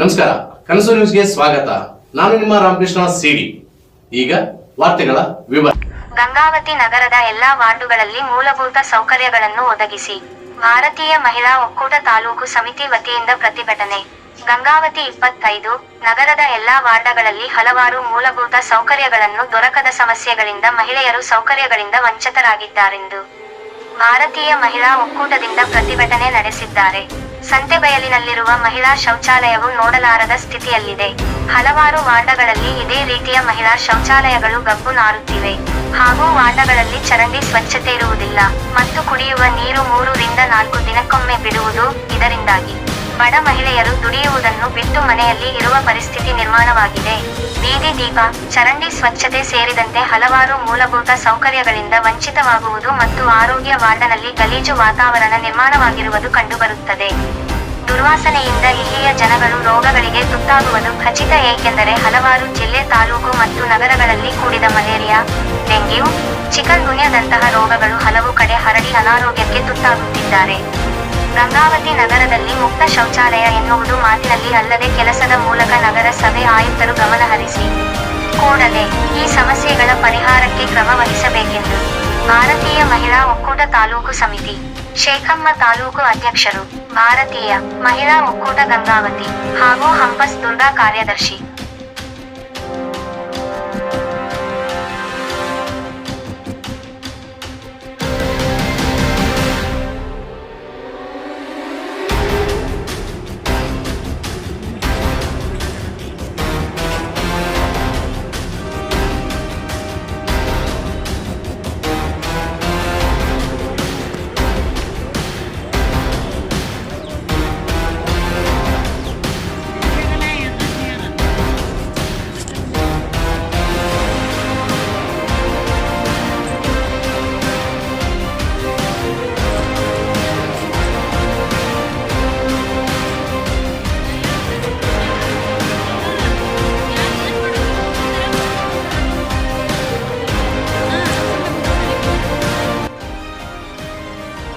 ನಮಸ್ಕಾರ, ಕನಸು ನ್ಯೂಸ್ಗೆ ಸ್ವಾಗತ. ನಾನು ನಿಮ್ಮ ರಾಮಕೃಷ್ಣ ಸಿಡಿ. ಈಗ ವಾರ್ತೆಗಳ ವಿವರ. ಗಂಗಾವತಿ ನಗರದ ಎಲ್ಲಾ ವಾರ್ಡುಗಳಲ್ಲಿ ಮೂಲಭೂತ ಸೌಕರ್ಯಗಳನ್ನು ಒದಗಿಸಿ. ಭಾರತೀಯ ಮಹಿಳಾ ಒಕ್ಕೂಟ ತಾಲೂಕು ಸಮಿತಿ ವತಿಯಿಂದ ಪ್ರತಿಭಟನೆ. ಗಂಗಾವತಿ ಇಪ್ಪತ್ತೈದು, ನಗರದ ಎಲ್ಲಾ ವಾರ್ಡಗಳಲ್ಲಿ ಹಲವಾರು ಮೂಲಭೂತ ಸೌಕರ್ಯಗಳನ್ನು ದೊರಕದ ಸಮಸ್ಯೆಗಳಿಂದ ಮಹಿಳೆಯರು ಸೌಕರ್ಯಗಳಿಂದ ವಂಚಿತರಾಗಿದ್ದಾರೆಂದು. ಭಾರತೀಯ ಮಹಿಳಾ ಒಕ್ಕೂಟದಿಂದ ಪ್ರತಿಭಟನೆ ನಡೆಸಿದ್ದಾರೆ. ಸಂತೆಬಯಲಿನಲ್ಲಿರುವ ಮಹಿಳಾ ಶೌಚಾಲಯವು ನೋಡಲಾರದ ಸ್ಥಿತಿಯಲ್ಲಿದೆ. ಹಲವಾರು ವಾರ್ಡಗಳಲ್ಲಿ ಇದೇ ರೀತಿಯ ಮಹಿಳಾ ಶೌಚಾಲಯಗಳು ಗಬ್ಬು ನಾರುತ್ತಿವೆ. ಹಾಗೂ ವಾರ್ಡಗಳಲ್ಲಿ ಚರಂಡಿ ಸ್ವಚ್ಛತೆ ಇರುವುದಿಲ್ಲ. ಮತ್ತು ಕುಡಿಯುವ ನೀರು ಮೂರರಿಂದ ನಾಲ್ಕು ದಿನಕ್ಕೊಮ್ಮೆ ಬಿಡುವುದು ಇದರಿಂದಾಗಿ. ಬಡ ಮಹಿಳೆಯರು ದುಡಿಯುವುದನ್ನು ಬಿಟ್ಟು ಮನೆಯಲ್ಲಿ ಇರುವ ಪರಿಸ್ಥಿತಿ ನಿರ್ಮಾಣವಾಗಿದೆ. ಬೀದಿ ದೀಪ, ಚರಂಡಿ ಸ್ವಚ್ಛತೆ ಸೇರಿದಂತೆ ಹಲವಾರು ಮೂಲಭೂತ ಸೌಕರ್ಯಗಳಿಂದ ವಂಚಿತವಾಗುವುದು ಮತ್ತು ಆರೋಗ್ಯ ವಾರ್ಡನಲ್ಲಿ ಗಲೀಜು ವಾತಾವರಣ ನಿರ್ಮಾಣವಾಗಿರುವುದು ಕಂಡುಬರುತ್ತದೆ. ದುರ್ವಾಸನೆಯಿಂದ ಇಲ್ಲಿಯ ಜನಗಳು ರೋಗಗಳಿಗೆ ತುತ್ತಾಗುವುದು ಖಚಿತ ಏಕೆಂದರೆ ಹಲವಾರು ಜಿಲ್ಲೆ, ತಾಲೂಕು ಮತ್ತು ನಗರಗಳಲ್ಲಿ ಕೂಡಿದ ಮಲೇರಿಯಾ, ಡೆಂಗ್ಯೂ ಚಿಕನ್ ಗುನ್ಯದಂತಹ ರೋಗಗಳು ಹಲವು ಕಡೆ ಹರಡಿ ಅನಾರೋಗ್ಯಕ್ಕೆ ತುತ್ತಾಗುತ್ತಿದ್ದಾರೆ. ಗಂಗಾವತಿ ನಗರದಲ್ಲಿ ಮುಕ್ತ ಶೌಚಾಲಯ ಎನ್ನುವುದು ಮಾತಿನಲ್ಲಿ ಅಲ್ಲದೆ ಕೆಲಸದ ಮೂಲಕ ನಗರ ಸಭೆ ಆಯುಕ್ತರು ಗಮನಹರಿಸಿ ಕೂಡಲೇ ಈ ಸಮಸ್ಯೆಗಳ ಪರಿಹಾರಕ್ಕೆ ಕ್ರಮ ವಹಿಸಬೇಕೆಂದು ಭಾರತೀಯ ಮಹಿಳಾ ಒಕ್ಕೂಟ ತಾಲೂಕು ಸಮಿತಿ, ಶೇಖಮ್ಮ ತಾಲೂಕು ಅಧ್ಯಕ್ಷರು, ಭಾರತೀಯ ಮಹಿಳಾ ಒಕ್ಕೂಟ ಗಂಗಾವತಿ ಹಾಗೂ ಹಂಪಸ್ ದುರ್ಗಾ ಕಾರ್ಯದರ್ಶಿ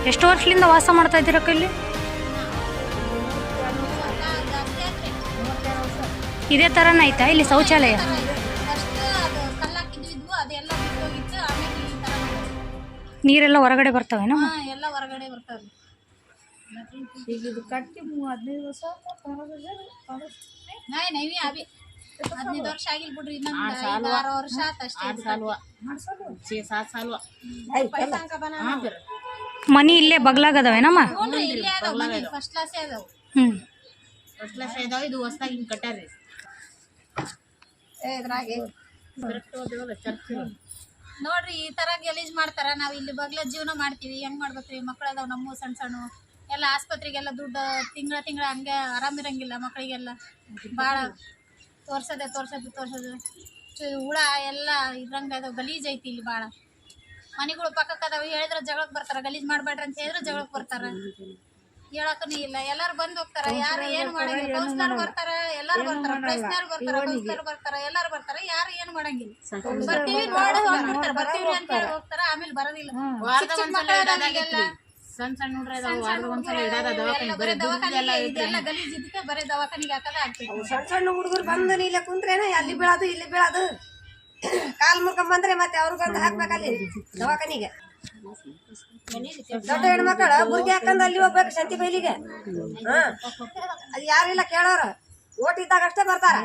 ಎಷ್ಟು ವರ್ಷದಿಂದ ವಾಸ ಮಾಡ್ತಾ ಇದ್ದೀರಕ್ಕ ಇಲ್ಲಿ? ಇದೇ ಥರನೇ ಐತಾ ಇಲ್ಲಿ ಶೌಚಾಲಯ? ನೀರೆಲ್ಲ ಹೊರಗಡೆ ಬರ್ತವೇನೋ ಹಾ ಎಲ್ಲ ಹೊರಗಡೆ ಬರ್ತಾವ್ರಿ ಈಗ ಇದು ಕಟ್ಟಿ ಹದಿನೈದು ವರ್ಷ ಹದಿನೈದು ವರ್ಷ ಆಗಿಲ್ ಬಿಡ್ರಿ ಆರು ವರ್ಷ ಆತ ಅಷ್ಟೇ ಮನಿ ಇಲ್ಲೇ ಬಗ್ಲಾಗದವೇನಮ್ಮ? ಫಸ್ಟ್ ಕ್ಲಾಸ್ ಅದಾವ ಹ್ಞೂ ಫಸ್ಟ್ ಕ್ಲಾಸ್ ಇದಾವ ಇದು ಹೊಸ್ದಾಗಿ ಹಿಂಗೆ ಇದ್ರಾಗೆ ನೋಡ್ರಿ ಈ ತರ ಗಲೀಜ್ ಮಾಡ್ತಾರ ನಾವ್ ಇಲ್ಲಿ ಬಗ್ಲ ಜೀವನ ಮಾಡ್ತೀವಿ. ಹೆಂಗ್ ಮಾಡ್ಬೇಕ್ರಿ? ಮಕ್ಳು ಅದಾವ ನಮ್ಮ ಸಣ್ಣ ಸಣ್ಣ. ಎಲ್ಲ ಆಸ್ಪತ್ರೆಗೆಲ್ಲ ದುಡ್ಡು ತಿಂಗಳ ತಿಂಗಳ ಹಂಗೆ ಆರಾಮಿರಂಗಿಲ್ಲ ಮಕ್ಕಳಿಗೆಲ್ಲ ಭಾಳ ತೋರ್ಸದೆ ತೋರ್ಸೋದು ತೋರ್ಸೋದು. ಚು- ಹುಳ ಎಲ್ಲ ಇದ್ರಂಗ ಗಲೀಜ್ ಐತಿ ಇಲ್ಲಿ ಭಾಳ ಮನೆಗಳು ಪಕ್ಕಕ್ಕೆ ಅದಾವ ಹೇಳಿದ್ರೆ ಜಗಳಕ್ಕೆ ಬರ್ತಾರ ಗಲೀಜ್ ಮಾಡ್ಬೇಡ್ರಿ ಅಂತ ಹೇಳಿದ್ರೆ ಜಗಳಕ್ಕೆ ಬರ್ತಾರ. ಹೇಳಕ್ಕೂ ಇಲ್ಲ ಎಲ್ಲಾರು ಬಂದ್ ಹೋಗ್ತಾರ ಯಾರು ಏನ್ ಮಾಡಂಗಿಲ್ಲ ಕೌನ್ಸಿಲರ್ ಬರ್ತಾರ ಎಲ್ಲಾರು ಬರ್ತಾರ ಪ್ರಶ್ನರ್ ಬರ್ತಾರ ಕೌನ್ಸಿಲರ್ ಬರ್ತಾರ ಎಲ್ಲಾರು ಬರ್ತಾರ ಯಾರು ಏನ್ ಮಾಡಂಗಿಲ್ಲ. ಬರ್ತೀವಿ ನೋಡಿ ಹೋಗ್ಬಿಡ್ತಾರ ಬರ್ತೀವಿ ಅಂತ ಹೇಳಿ ಹೋಗ್ತಾರ ಆಮೇಲೆ ಬರೋದಿಲ್ಲ. ಸಣ್ಣ ಸಣ್ಣ ಗಲೀಜ್ ಇದಕ್ಕೆ ಬರೀ ದವಾಖಾನಿಗೆ ಹಾಕದ ಆಗ್ತೈತಿ ಸಣ್ಣ ಸಣ್ಣ ಹುಡುಗರು ಬಂದು ನೀಲೆ ಕುಂತ್ರೇನ ಅಲ್ಲಿ ಬೀಳೋದು ಇಲ್ಲಿ ಬೀಳೋದು? ಕಾಲ್ ಮುರ್ಕೊಂಡ್ ಬಂದ್ರೆ ಮತ್ತೆ ಅವ್ರಿಗೊಂದು ಹಾಕ್ಬೇಕಲ್ಲಿ ದವಾಖಾನಿಗೆ. ದೊಡ್ಡ ಹೆಣ್ಮಕ್ಳು ಮುರ್ಗಿ ಹಾಕೊಂಡ್ ಅಲ್ಲಿ ಹೋಗ್ಬೇಕು ಶಂತಿ ಬೈಲಿಗೆ. ಹಾ. ಅದು ಯಾರಿಲ್ಲ ಕೇಳೋರು. ಓಟ್ ಇದ್ದಾಗ ಅಷ್ಟೇ ಬರ್ತಾರ.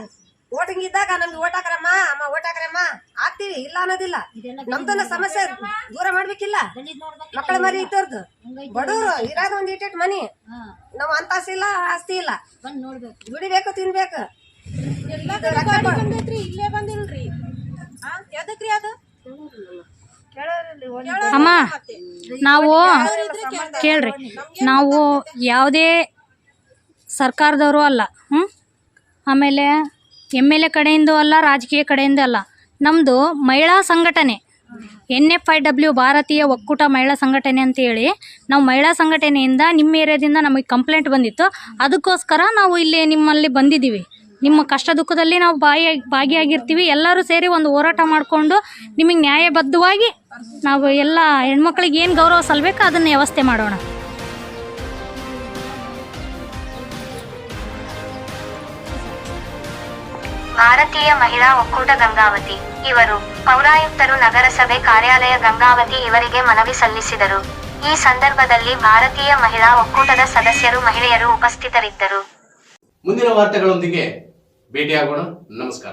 ಓಟಿಂಗ್ ಇದ್ದಾಗ ನಮ್ಗೆ ಓಟ್ ಹಾಕ್ರಮ್ಮ ಅಮ್ಮ ಓಟ್ ಹಾಕ್ರಮ್ಮ. ಹಾಕ್ತಿವಿ ಇಲ್ಲ ಅನ್ನೋದಿಲ್ಲ. ನಮ್ದನ್ನ ಸಮಸ್ಯೆ ದೂರ ಮಾಡ್ಬೇಕಿಲ್ಲ. ಮಕ್ಕಳ ಮರಿ ಇದ್ದವ್ರದ್ದು ಬಡವರು ಇರೋದು ಒಂದ್ ಇಟ್ಟಿಟ್ ಮನಿ. ನಾವ್ ಅಂತಾಸ್ ಇಲ್ಲ ಆಸ್ತಿ ಇಲ್ಲ. ದುಡಿಬೇಕು ತಿನ್ಬೇಕು. ಇಲ್ಲೇ ಬಂದಿಲ್ರಿ ಅದು? ಅಮ್ಮ, ನಾವು ಕೇಳ್ರಿ, ನಾವು ಯಾವುದೇ ಸರ್ಕಾರದವರು ಅಲ್ಲ ಹ್ಞೂ ಆಮೇಲೆ ಎಂ ಎಲ್ ಎ ಕಡೆಯಿಂದ ಅಲ್ಲ, ರಾಜಕೀಯ ಕಡೆಯಿಂದ ಅಲ್ಲ. ನಮ್ಮದು ಮಹಿಳಾ ಸಂಘಟನೆ, ಎನ್ ಎಫ್ ಐ ಡಬ್ಲ್ಯೂ ಭಾರತೀಯ ಒಕ್ಕೂಟ ಮಹಿಳಾ ಸಂಘಟನೆ ಅಂತೇಳಿ, ನಾವು ಮಹಿಳಾ ಸಂಘಟನೆಯಿಂದ ನಿಮ್ಮ ಏರಿಯಾದಿಂದ ನಮಗೆ ಕಂಪ್ಲೇಂಟ್ ಬಂದಿತ್ತು. ಅದಕ್ಕೋಸ್ಕರ ನಾವು ಇಲ್ಲಿ ನಿಮ್ಮಲ್ಲಿ ಬಂದಿದ್ದೀವಿ. ನಿಮ್ಮ ಕಷ್ಟ ದುಃಖದಲ್ಲಿ ನಾವು ಬಾಯಿ ಭಾಗಿಯಾಗಿರ್ತೀವಿ. ಎಲ್ಲರೂ ಸೇರಿ ಒಂದು ಹೋರಾಟ ಮಾಡಿಕೊಂಡು ನಿಮಗೆ ನ್ಯಾಯಬದ್ಧವಾಗಿ ನಾವು ಎಲ್ಲ ಹೆಣ್ಮಕ್ಳಿಗೆ ಏನು ಗೌರವ ಸಲ್ಲಬೇಕು ಅದನ್ನು ವ್ಯವಸ್ಥೆ ಮಾಡೋಣ. ಭಾರತೀಯ ಮಹಿಳಾ ಒಕ್ಕೂಟ ಗಂಗಾವತಿ. ಇವರು ಪೌರಾಯುಕ್ತರು ನಗರಸಭೆ ಕಾರ್ಯಾಲಯ ಗಂಗಾವತಿ ಇವರಿಗೆ ಮನವಿ ಸಲ್ಲಿಸಿದರು. ಈ ಸಂದರ್ಭದಲ್ಲಿ ಭಾರತೀಯ ಮಹಿಳಾ ಒಕ್ಕೂಟದ ಸದಸ್ಯರು ಮಹಿಳೆಯರು ಉಪಸ್ಥಿತರಿದ್ದರು. ಮುಂದಿನ ವಾರ್ತೆಗಳೊಂದಿಗೆ ಭೇಟಿಯಾಗೋಣ. ನಮಸ್ಕಾರ.